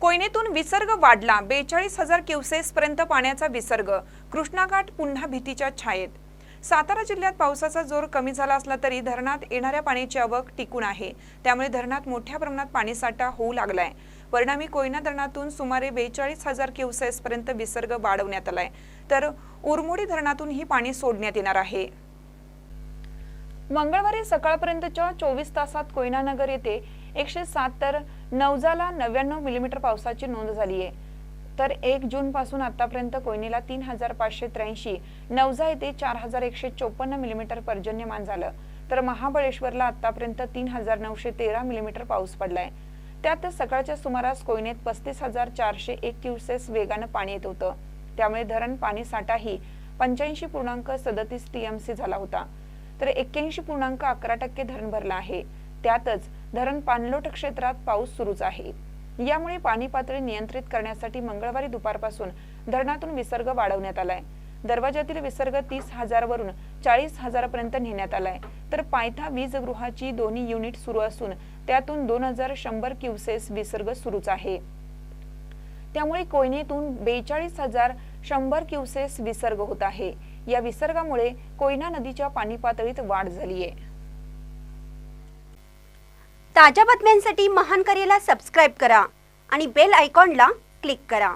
कोयनेतून विसर्ग वाढला. बेचाळीस हजार क्युसेस पर्यंत पाण्याचा विसर्ग. कृष्णाघाट पुन्हा भीतीच्या छायेत. सातारा जिल्ह्यात पावसाचा जोर कमी झाला असला तरी धरणात येणाऱ्या पाण्याची आवक टिकून आहे. त्यामुळे धरणात मोठ्या प्रमाणात पाणीसाठा होऊ लागलाय. परिणामी कोयना धरणातून सुमारे बेचाळीस हजार क्युसेस पर्यंत विसर्ग वाढवण्यात आलाय. तर उरमोडी धरणातूनही पाणी सोडण्यात येणार आहे. मंगळवारी सकाळपर्यंतच्या चोवीस तासात कोयनानगर येथे एकशे सात तर नवजाला नव्याण्णव मिलीमीटर पावसाची नोंद झाली आहे. तर एक जून पासून आतापर्यंत कोयनेला तीन हजार पाचशे त्र्याऐंशी नवजा येथे चार हजार एकशे चोपन्न मिलीमीटर पर्जन्यमान झालं. तर महाबळेश्वरला आतापर्यंत तीन हजार नऊशे तेरा मिलीमीटर पाऊस पडलाय. त्यात सकाळच्या सुमारास कोयनेत पस्तीस हजार चारशे एक क्युसेस वेगानं पाणी येत होतं. त्यामुळे धरण पाणी साठाही पंच्याऐंशी पूर्णांक सदतीस टीएमसी झाला होता. तर एक्क्याऐंशी पूर्णांक अकरा टक्के धरण भरलं आहे. त्यातच धरण पाणलोट क्षेत्रात पाऊस सुरूच आहे. यामुळे पाणी पातळी नियंत्रित करण्यासाठी मंगळवारी दुपारपासून धरणातून विसर्ग वाढवण्यात आलाय. दरवाजातील विसर्ग तीस हजार वरून चाळीस हजारापर्यंत नेण्यात आलाय. तर पायथा वीजगृहाची दोन्ही युनिट सुरू असून त्यातून दोन हजार शंभर क्युसेस विसर्ग सुरूच आहे. त्यामुळे कोयनेतून बेचाळीस हजार शंभर क्युसेस विसर्ग होत आहे. या विसर्गामुळे कोयना नदीच्या पाणी पातळीत वाढ झाली आहे ताज्या बातम्यांसाठी महान करेला सबस्क्राईब करा आणि बेल आयकॉनला क्लिक करा.